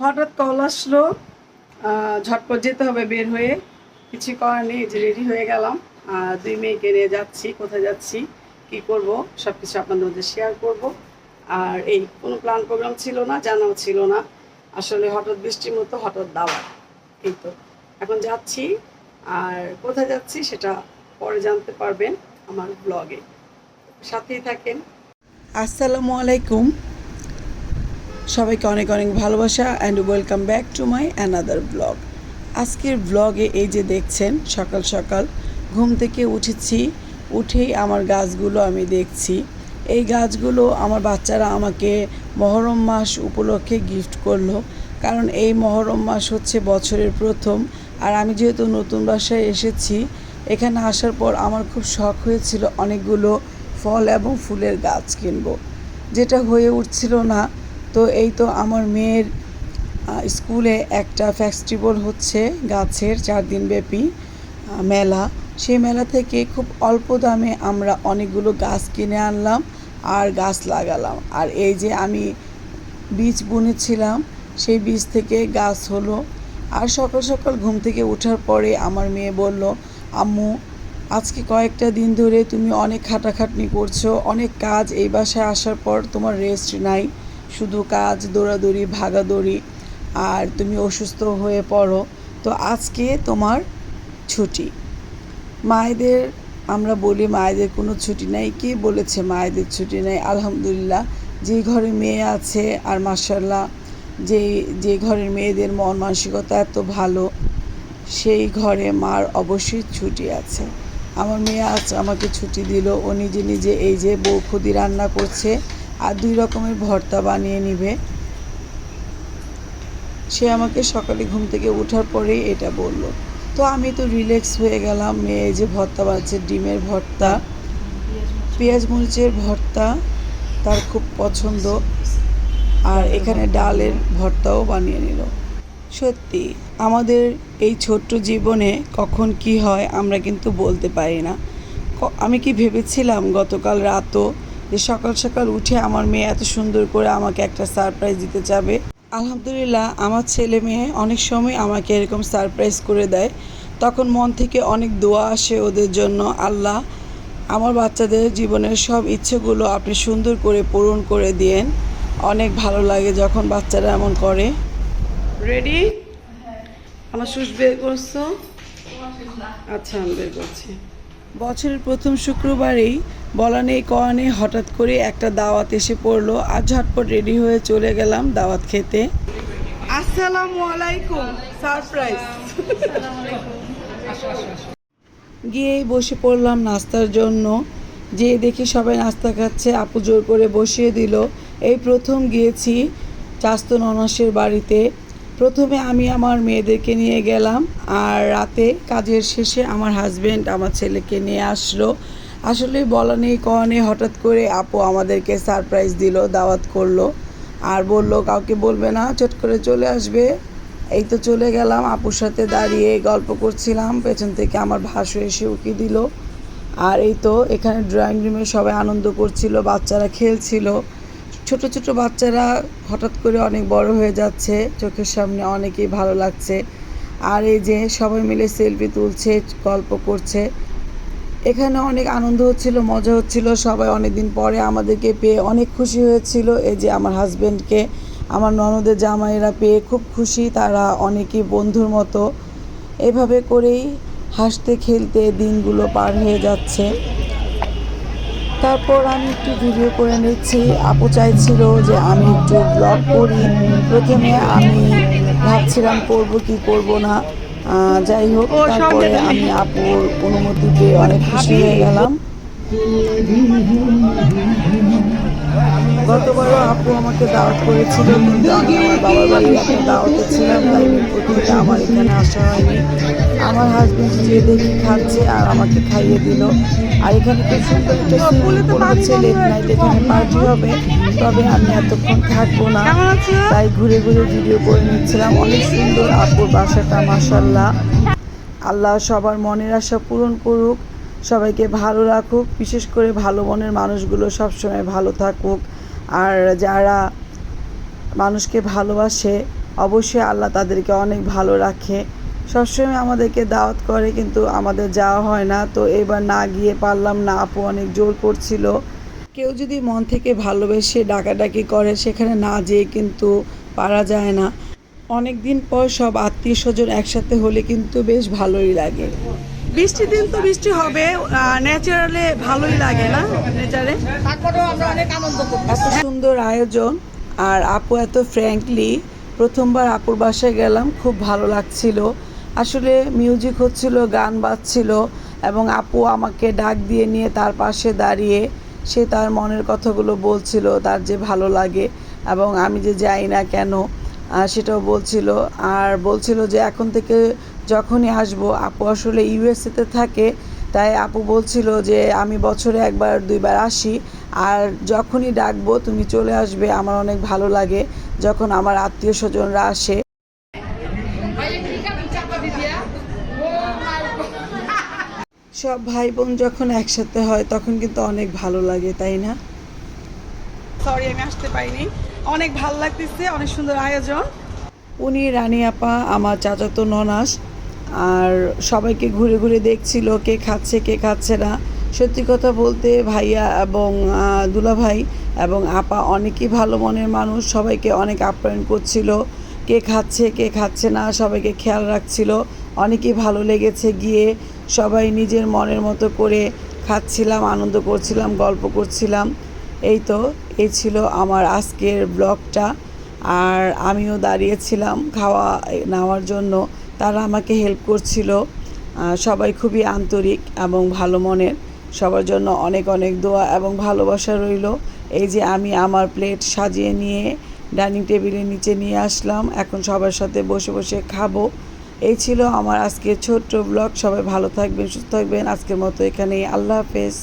হঠাৎ কল আসলো ঝটপট যেতে হবে বের হয়ে। কিছু করার নেই যে রেডি হয়ে গেলাম। দুই মেয়েকে নিয়ে যাচ্ছি, কোথায় যাচ্ছি, কি করব সব কিছু আপনাদের মধ্যে শেয়ার করব। আর এই কোনো প্ল্যান প্রোগ্রাম ছিল না, জানাও ছিল না। আসলে হঠাৎ বৃষ্টির মতো, হঠাৎ দাওয়া। এই তো। এখন যাচ্ছি। আর কোথায় যাচ্ছি সেটা পরে জানতে পারবেন আমার ব্লগে সাথেই থাকেন। আসসালামু আলাইকুম। সবাইকে অনেক অনেক ভালোবাসা and welcome back to my another blog আজকের ব্লগে এই যে দেখছেন, সকাল সকাল ঘুম থেকে উঠেছি, উঠেই আমার গাছগুলো আমি দেখছি। এই গাছগুলো আমার বাচ্চারা আমাকে মহরম মাস উপলক্ষে গিফট করল। কারণ এই মহরম মাস হচ্ছে বছরের প্রথম আর আমি যেহেতু নতুন বাসায় এসেছি, এখানে আসার পর আমার খুব শখ হয়েছিল অনেকগুলো ফল এবং ফুলের গাছ কিনবো। যেটা হয়ে উঠছিল না তো এই তো আমার মেয়ের স্কুলে একটা ফেস্টিভ্যাল হচ্ছে গাছের চার দিন ব্যাপী মেলা। সেই মেলা থেকে খুব অল্প দামে আমরা অনেকগুলো গাছ কিনে আনলাম আর গাছ লাগালাম। আর এই যে আমি বীজ বুনেছিলাম, সেই বীজ থেকে গাছ হলো। আর সকাল সকাল ঘুম থেকে ওঠার পরে আমার মেয়ে বলল, আম্মু, আজকে কয়েকটা দিন ধরে তুমি অনেক খাটাখাটনি করছ, অনেক কাজ এই বাসায় আসার পর তোমার রেস্ট নাই। শুধু কাজ, দৌড়াদৌড়ি, ভাগাদৌড়ি, আর তুমি অসুস্থ হয়ে পড়ো। তো আজকে তোমার ছুটি। মায়েদের, আমরা বলি মায়েদের কোনো ছুটি নেই। কে বলেছে মায়েদের ছুটি নেই? আলহামদুলিল্লাহ, যে ঘরে মেয়ে আছে, আর মার্শাল্লাহ যে যে ঘরের মেয়েদের মন মানসিকতা এত ভালো, সেই ঘরে মার অবশ্যই ছুটি আছে। আমার মেয়ে আজ আমাকে ছুটি দিল। ও নিজে নিজে এই যে বৌখুদি রান্না করছে আর দুই রকমের ভর্তা বানিয়ে নিবে। সে আমাকে সকালে ঘুম থেকে ওঠার পরেই এটা বলল। তো আমি তো রিল্যাক্স হয়ে গেলাম, মেয়ে যে ভর্তা বানাচ্ছে, ডিমের ভর্তা, পেঁয়াজ মরিচের ভর্তা, তার খুব পছন্দ। আর এখানে ডালের ভর্তাও বানিয়ে নিল। সত্যি, আমাদের এই ছোট্ট জীবনে কখন কি হয় আমরা কিন্তু বলতে পারি না। আমি কি ভেবেছিলাম গতকাল রাতও যে সকাল সকাল উঠে আমার মেয়ে এত সুন্দর করে আমাকে একটা সারপ্রাইজ দিতে যাবে। আলহামদুলিল্লাহ, আমার ছেলে মেয়ে অনেক সময় আমাকে এরকম সারপ্রাইজ করে দেয়। তখন মন থেকে অনেক দোয়া আসে ওদের জন্য, আল্লাহ, আমার বাচ্চাদের জীবনের সব ইচ্ছেগুলো আপনি সুন্দর করে পূরণ করে দিয়েন। অনেক ভালো লাগে যখন বাচ্চারা এমন করে। রেডি আমার সুস বের করছ? আচ্ছা আমি বের করছি। বছরের প্রথম শুক্রবারেই বলা নেই কওয়া নেই হঠাৎ করে একটা দাওয়াত এসে পড়ল আর ঝটপট রেডি হয়ে চলে গেলাম দাওয়াত খেতে। আসসালামু আলাইকুম সারপ্রাইজ। গিয়েই বসে পড়লাম নাস্তার জন্য। যে দেখি সবাই নাস্তা খাচ্ছে আপু জোর করে বসিয়ে দিল। এই প্রথম গিয়েছি চাস্ত ননাসের বাড়িতে। প্রথমে আমি আমার মেয়েদেরকে নিয়ে গেলাম আর রাতে কাজের শেষে আমার হাজব্যান্ড আমার ছেলেকে নিয়ে আসলো। আসলে বলা নেই নেই, হঠাৎ করে আপু আমাদেরকে সারপ্রাইজ দিল, দাওয়াত করল আর বলল, কাউকে বলবে না, চট করে চলে আসবে। এই তো চলে গেলাম, আপুর সাথে দাঁড়িয়ে গল্প করছিলাম, পেছন থেকে আমার ভাসু এসে উকি দিল। আর এই তো এখানে ড্রয়িং রুমে সবাই আনন্দ করছিল, বাচ্চারা খেলছিল। ছোট ছোট বাচ্চারা হঠাৎ করে অনেক বড় হয়ে যাচ্ছে, চোখের সামনে অনেকেই ভালো লাগছে। আর এই যে সবাই মিলে সেলফি তুলছে, গল্প করছে, এখানে অনেক আনন্দ হচ্ছিল, মজা হচ্ছিল। সবাই অনেক দিন পরে আমাদেরকে পেয়ে অনেক খুশি হয়েছিল। এই যে আমার হাজব্যান্ডকে আমার ননদের জামাইরা পেয়ে খুব খুশি, তারা অনেকেই বন্ধুর মতো। এভাবে করেই হাসতে খেলতে দিনগুলো পার হয়ে যাচ্ছে। তারপর আমি একটু ভিডিও করে নিচ্ছি। আপু চাইছিল যে আমি একটু ব্লগ করি। প্রথমে আমি ভাবছিলাম করব কি করব না। যাই হোক তারপরে আমি আপুর অনুমতি পেয়ে অনেক খুশি হয়ে গেলাম। গতবারও আপু আমাকে দাওয়াত করেছিল আমি আমার বাবার বাড়ি একটা দাওয়াতে ছিলাম তাই প্রতিটা আমার এখানে আসা হয়নি। আমার হাজবেন্ড যে দেখি খাচ্ছে আর আমাকে খাইয়ে দিল। আর এখানে খুব সুন্দর একটা সুইমিং পুল হচ্ছে লেট নাইট এখানে পার্টি হবে, তবে আমি এতক্ষণ থাকব না, তাই ঘুরে ঘুরে ভিডিও করে নিচ্ছিলাম। অনেক সুন্দর আপুর বাসাটা মাসাল্লাহ আল্লাহ সবার মনের আশা পূরণ করুক। সবাইকে ভালো রাখুক, বিশেষ করে ভালো মনের মানুষগুলো সবসময় ভালো থাকুক। আর যারা মানুষকে ভালোবাসে, অবশ্যই আল্লাহ তাদেরকে অনেক ভালো রাখে। সবসময় আমাদেরকে দাওয়াত করে, কিন্তু আমাদের যাওয়া হয় না। তো এবার না গিয়ে পারলাম না, আপু অনেক জোর করছিল। কেউ যদি মন থেকে ভালোবেসে ডাকাডাকি করে, সেখানে না যেয়ে কিন্তু পারা যায় না। অনেক দিন পর সব আত্মীয় স্বজন একসাথে হলে কিন্তু বেশ ভালোই লাগে। বৃষ্টির দিন তো বৃষ্টি হবে ন্যাচারালি ভালোই লাগে না নেচারে? এত সুন্দর আয়োজন, আর আপু এত ফ্র্যাঙ্কলি প্রথমবার আপুর বাসায় গেলাম, খুব ভালো লাগছিল। আসলে মিউজিক হচ্ছিল, গান বাজছিল, এবং আপু আমাকে ডাক দিয়ে নিয়ে তার পাশে দাঁড়িয়ে সে তার মনের কথাগুলো বলছিল, তার যে ভালো লাগে, এবং আমি যে যাই না কেন সেটাও বলছিল। আর বলছিল যে এখন থেকে যখনই আসব আপু আসলে ইউএসএতে থাকে তাই আপু বলছিল যে আমি বছরে একবার দুইবার আসি। আর যখনই ডাকবো তুমি চলে আসবে আমার অনেক ভালো লাগে যখন আমার আত্মীয় স্বজনরা আসে। সব ভাই বোন যখন একসাথে হয় তখন কিন্তু অনেক ভালো লাগে তাই না? সরি আমি আসতে পারিনি। অনেক ভালো লাগতেছে অনেক সুন্দর আয়োজন। উনি রানী আপা আমার চাচাতো ননাস। আর সবাইকে ঘুরে ঘুরে দেখছিল কে খাচ্ছে কে খাচ্ছে না। সত্যি কথা বলতে ভাইয়া এবং দুলাভাই এবং আপা অনেকই ভালো মনের মানুষ, সবাইকে অনেক আপ্যায়ন করছিল। কে খাচ্ছে কে খাচ্ছে না সবাইকে খেয়াল রাখছিল। অনেকই ভালো লেগেছে গিয়ে সবাই নিজের মনের মতো করে খাচ্ছিলাম, আনন্দ করছিলাম, গল্প করছিলাম। এই তো, এই ছিল আমার আজকের ব্লগটা। আর আমিও দাঁড়িয়েছিলাম খাওয়া নেওয়ার জন্য। তারা আমাকে হেল্প করছিল। সবাই খুবই আন্তরিক এবং ভালো মনের। সবার জন্য অনেক অনেক দোয়া এবং ভালোবাসা রইল। এই যে আমি আমার প্লেট সাজিয়ে নিয়ে ডাইনিং টেবিলের নিচে নিয়ে আসলাম। এখন সবার সাথে বসে বসে খাব। এই ছিল আমার আজকে ছোট্ট ব্লগ সবাই ভালো থাকবেন, সুস্থ থাকবেন। আজকের মতো এখানেই। আল্লাহ হাফেজ।